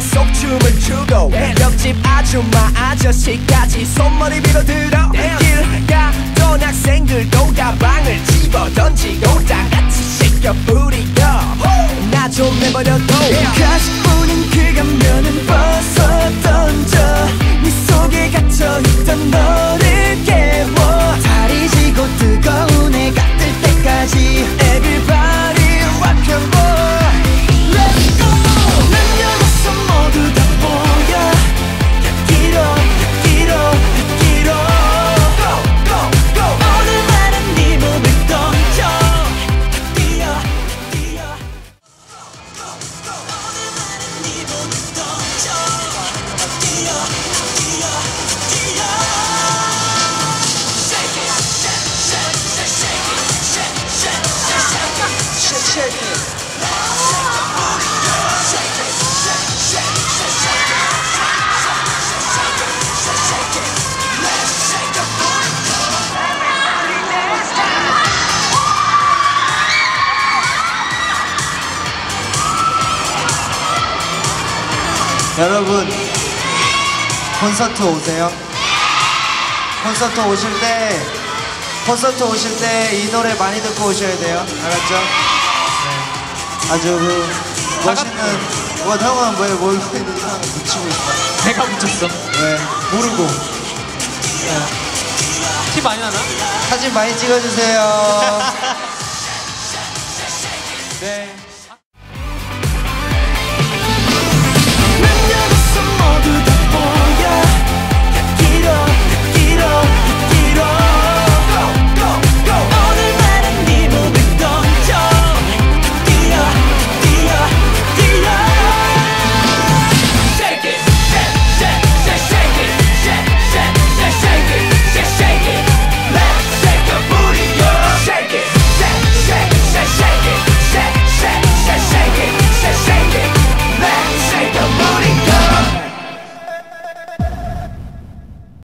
속 춤을 추고 옆집 아줌마 아저씨까지 손머리 밀어들어 길 가던 학생들도 가방을 집어 던지고 다 같이 shake your booty yeah. 나 좀 내버려둬 가 여러분 콘서트 오세요. 콘서트 오실 때 콘서트 오실 때 이 노래 많이 듣고 오셔야 돼요. 알았죠? 네. 아주 그 멋있는 뭐 형은 왜 몰고 있는 사람을 붙이고 있어? 내가 붙였어. 왜 모르고 티 많이 나나? 사진 많이 찍어주세요. 네.